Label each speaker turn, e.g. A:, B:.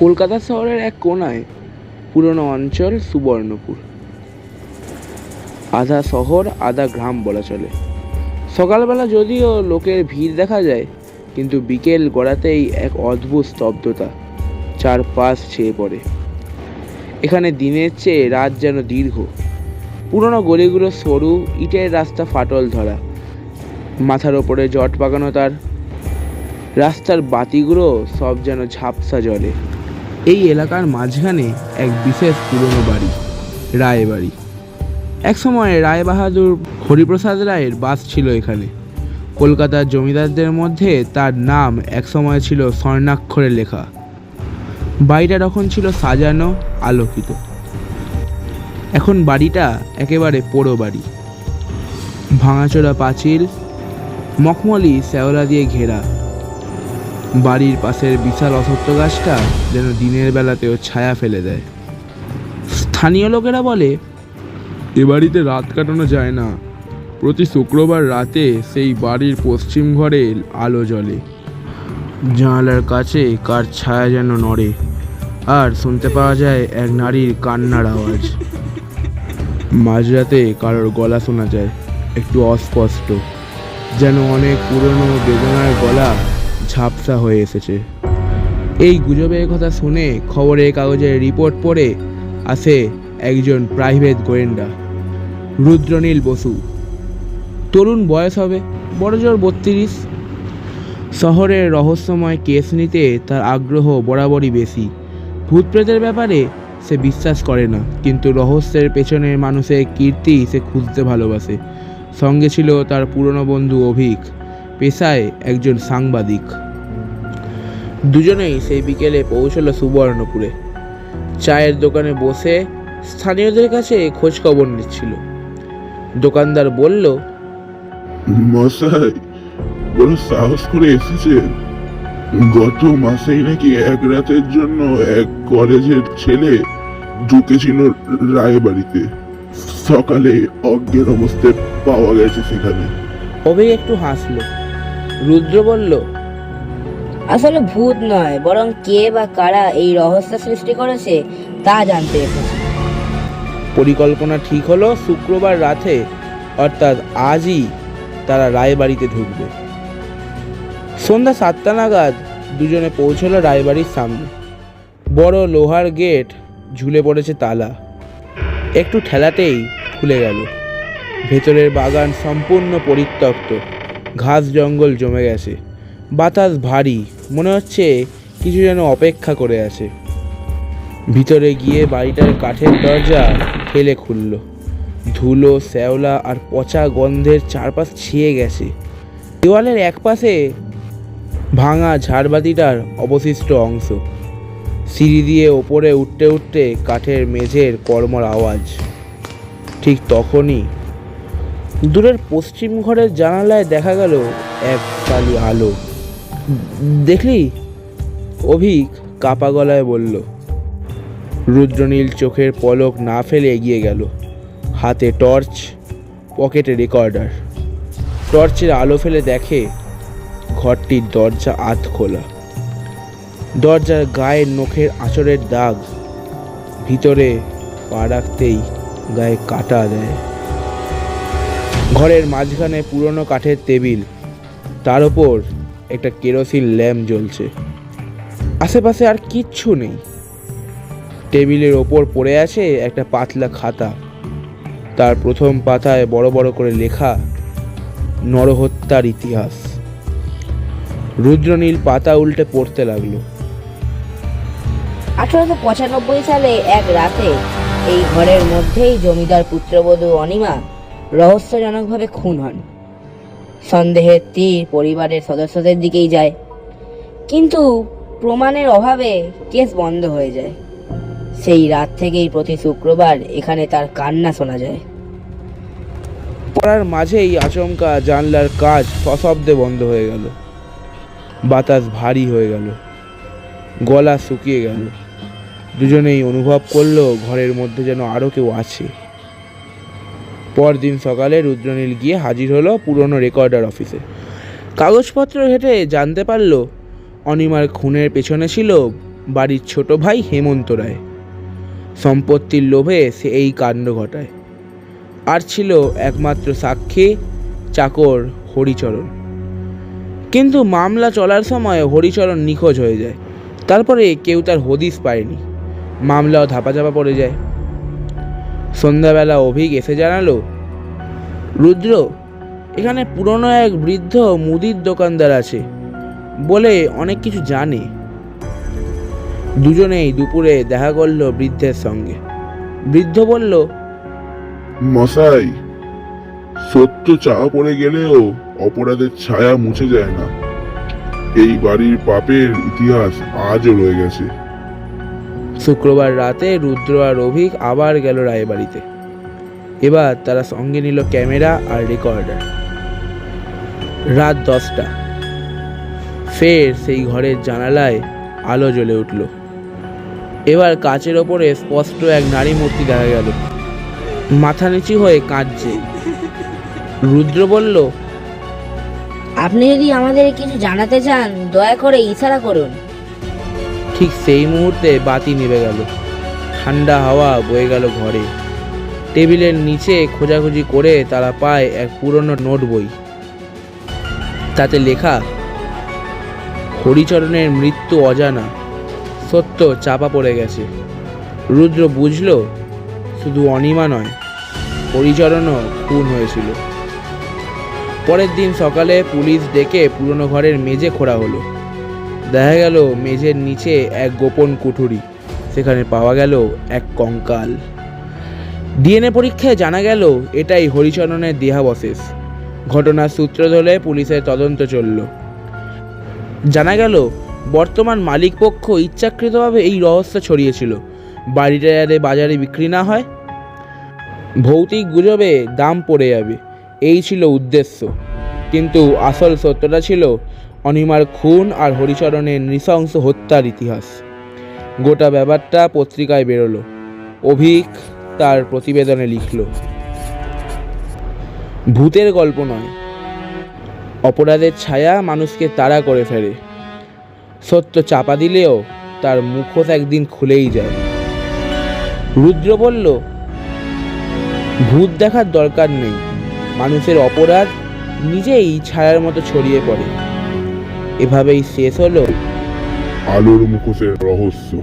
A: কলকাতা শহরের এক কোনায় পুরনো অঞ্চল সুবর্ণপুর। আধা শহর, আধা গ্রাম বলা চলে। সকালবেলা যদিও লোকের ভিড় দেখা যায়, কিন্তু বিকেল গড়াতেই এক অদ্ভুত স্তব্ধতা চারপাশ ছেয়ে পড়ে। এখানে দিনের চেয়ে রাত যেন দীর্ঘ। পুরনো গলিগুলো সরু, ইটের রাস্তা ফাটল ধরা। মাথার ওপরে জট পাকানো তার। রাস্তার বাতিগুলো সব যেন ঝাপসা জলে। এই এলাকার মাঝখানে এক বিশেষ পুরনো বাড়ি রায় বাড়ি এক সময় রায় বাহাদুর হরিপ্রসাদ রায়ের বাস ছিল এখানে। কলকাতার জমিদারদের মধ্যে তার নাম এক সময় ছিল স্বর্ণাক্ষরে লেখা। বাড়িটা তখন ছিল সাজানো, আলোকিত। এখন বাড়িটা একেবারে পোড়ো বাড়ি। ভাঙাচোরা পাঁচিল, মখমলি, শ্যাওলা দিয়ে ঘেরা। বাড়ির পাশের বিশাল অসত্য গাছটা যেন দিনের বেলাতেও ছায়া ফেলে দেয়। স্থানীয় লোকেরা বলে এ বাড়িতে রাত কাটানো যায় না। প্রতি শুক্রবার রাতে সেই বাড়ির পশ্চিম ঘরে আলো জ্বলে। জানালার কাছে কার ছায়া যেন নড়ে। আর শুনতে পাওয়া যায় এক নারীর কান্নার আওয়াজ। মাঝরাতে কারোর গলা শোনা যায় একটু অস্পষ্ট। যেন অনেক পুরনো বেদনার গলা ঝাপসা হয়ে এসেছে। এই গুজবের কথা শুনে খবরের কাগজের রিপোর্ট পড়ে আসে একজন প্রাইভেট গোয়েন্দা, রুদ্রনীল বসু। তরুণ বয়স হবে, বড় জোর বত্রিশ। শহরের রহস্যময় কেস নিতে তার আগ্রহ বরাবরই বেশি। ভূত প্রেতের ব্যাপারে সে বিশ্বাস করে না, কিন্তু রহস্যের পেছনের মানুষের কীর্তি সে খুঁজতে ভালোবাসে। সঙ্গে ছিল তার পুরনো বন্ধু অভিক। পেশায় একজন সাংবাদিক। দুজনেই সেই বিকেলে পৌঁছলো সুবর্ণপুরে। চায়ের দোকানে বসে স্থানীয়দের কাছে খোঁজ খবর নিচ্ছিল। দোকানদার বলল
B: মশাই বড় সাহস করে এসেছেন? গত মাসেই নাকি এক রাতের জন্য এক কলেজের ছেলে ঢুকেছিল রায়বাড়িতে। সকালে অজ্ঞান অবস্থায় পাওয়া গেছে সেখানে।
A: অভিক একটু হাসলো। রুদ্র বলল
C: আসলে ভূত নয় বরং কে বা কারা এই রহস্য সৃষ্টি করেছে তা জানতে এসেছি।
A: পরিকল্পনা ঠিক হলো শুক্রবার রাতে অর্থাৎ আজই তারা রায়বাড়িতে ঢুকবে। সন্ধ্যা সাতটা নাগাদ দুজনে পৌঁছলো রায়বাড়ির সামনে। বড় লোহার গেট ঝুলে পড়েছে তালা। একটু ঠেলাতেই খুলে গেল। ভেতরের বাগান সম্পূর্ণ পরিত্যক্ত। ঘাস জঙ্গল জমে গেছে। বাতাস ভারী, মনে হচ্ছে কিছু যেন অপেক্ষা করে আছে। ভিতরে গিয়ে বাড়িটার কাঠের দরজা ঠেলে খুলল। ধুলো, শ্যাওলা আর পচা গন্ধের চারপাশ ছিয়ে গেছে। দেওয়ালের একপাশে ভাঙা ঝাড়বাতিটার অবশিষ্ট অংশ। সিঁড়ি দিয়ে ওপরে উঠতে উঠতে কাঠের মেঝের কর্মর আওয়াজ। ঠিক তখনই দূরের পশ্চিম ঘরের জানালায় দেখা গেল এক কালি আলো। দেখলি? অভিক কাপা গলায় বলল, রুদ্রনীল চোখের পলক না ফেলে এগিয়ে গেল। হাতে টর্চ, পকেটে রেকর্ডার। টর্চের আলো ফেলে দেখে ঘরটির দরজা আধ খোলা। দরজার গায়ের নখের আঁচড়ের দাগ ভিতরে পা রাখতেই গায়ে কাটা দেয়। ঘরের মাঝখানে পুরনো কাঠের টেবিল। তার ওপর একটা কেরোসিন ল্যাম্প জ্বলছে। আশেপাশে আর কিচ্ছু নেই। টেবিলের ওপর পড়ে আছে একটা পাতলা খাতা। তার প্রথম পাতায় বড় বড় করে লেখা, নরহত্যার ইতিহাস। রুদ্রনীল পাতা উল্টে পড়তে লাগল।
C: আঠারোশো পঁচানব্বই সালে এক রাতে এই ঘরের মধ্যেই জমিদার পুত্রবধূ অনিমা রহস্যজনকভাবে খুন হন। সন্দেহের তীর পরিবারের সদস্যদের দিকেই যায়। কিন্তু প্রমাণের অভাবে কেস বন্ধ হয়ে যায়। সেই রাত থেকেই প্রতি শুক্রবার এখানে তার কান্না শোনা যায়।
A: পড়ার মাঝেই আচমকা জানলার কাজ সশব্দে বন্ধ হয়ে গেল। বাতাস ভারী হয়ে গেল। গলা শুকিয়ে গেল। দুজনেই অনুভব করল ঘরের মধ্যে যেন আরও কেউ আছে। পরদিন সকালে রুদ্রনীল গিয়ে হাজির হলো পুরনো রেকর্ডার অফিসে কাগজপত্র ঘেটে জানতে পারল অনিমার খুনের পেছনে ছিল বাড়ির ছোট ভাই হেমন্ত রায়। সম্পত্তির লোভে সে এই কাণ্ড ঘটায়। আর ছিল একমাত্র সাক্ষী চাকর হরিচরণ। কিন্তু মামলা চলার সময় হরিচরণ নিখোঁজ হয়ে যায়। তারপরে কেউ তার হদিস পায়নি। মামলাও ধাপাচাপা পড়ে যায়। সন্ধ্যাবেলা অভিক এসে জানালো, রুদ্র, এখানে পুরনো এক বৃদ্ধ মুদির দোকানদার আছে, বলে অনেক কিছু জানে। দুজনেই দুপুরে দেখা করল বৃদ্ধের সঙ্গে। বৃদ্ধ বলল,
B: মশাই, সত্য চাওয়া পড়ে গেলেও অপরাধের ছায়া মুছে যায় না। এই বাড়ির পাপের ইতিহাস আজও রয়ে গেছে।
A: শুক্রবার রাতে রুদ্র আর অভিক আবার গেল রায়বাড়িতে। এবার তারা সঙ্গে নিল ক্যামেরা আর রেকর্ডার। রাত দশটা। ফের সেই ঘরের জানালায় আলো জ্বলে উঠল। এবার কাচের ওপরে স্পষ্ট এক নারী মূর্তি দেখা গেল। মাথা নিচু হয়ে কাঁদছে। রুদ্র বলল,
C: আপনি যদি আমাদের কিছু জানাতে চান, দয়া করে ইশারা করুন।
A: ঠিক সেই মুহূর্তে বাতি নিভে গেল। ঠান্ডা হাওয়া বয়ে গেল ঘরে। টেবিলের নিচে খোঁজাখুঁজি করে তারা পায় এক পুরনো নোট বই। তাতে লেখা, হরিচরণের মৃত্যু অজানা, সত্য চাপা পড়ে গেছে। রুদ্র বুঝল, শুধু অনিমা নয়, হরিচরণও খুন হয়েছিল। পরের দিন সকালে পুলিশ ডেকে পুরনো ঘরের মেঝে খোঁড়া হলো। দেখা গেল মেঝের নিচে এক গোপন কুঠুরি। সেখানে পাওয়া গেল এক কঙ্কাল। ডিএনএ পরীক্ষায় জানা গেল, এটাই হরিচরণের দেহাবশেষ। ঘটনার সূত্র ধরে পুলিশের তদন্ত চলল। জানা গেল, বর্তমান মালিক পক্ষ ইচ্ছাকৃতভাবে এই রহস্য ছড়িয়েছিল। বাড়িটা যাতে বাজারে বিক্রি না হয়, ভৌতিক গুজবে দাম পড়ে যাবে, এই ছিল উদ্দেশ্য। কিন্তু আসল সত্যটা ছিল অনিমার খুন আর হরিচরণের নৃশংস হত্যার ইতিহাস। গোটা ব্যাপারটা পত্রিকায় বেরোলো। অভিক তার প্রতিবেদনে লিখল, ভূতের গল্প নয়। অপরাধের ছায়া মানুষকে তাড়া করে ফেলে। সত্য চাপা দিলেও তার মুখোশ একদিন খুলেই যায়। রুদ্র বলল, ভূত দেখার দরকার নেই। মানুষের অপরাধ নিজেই ছায়ার মতো ছড়িয়ে পড়ে। এভাবেই শেষ হলো।
B: আলোর মুখোশের রহস্য।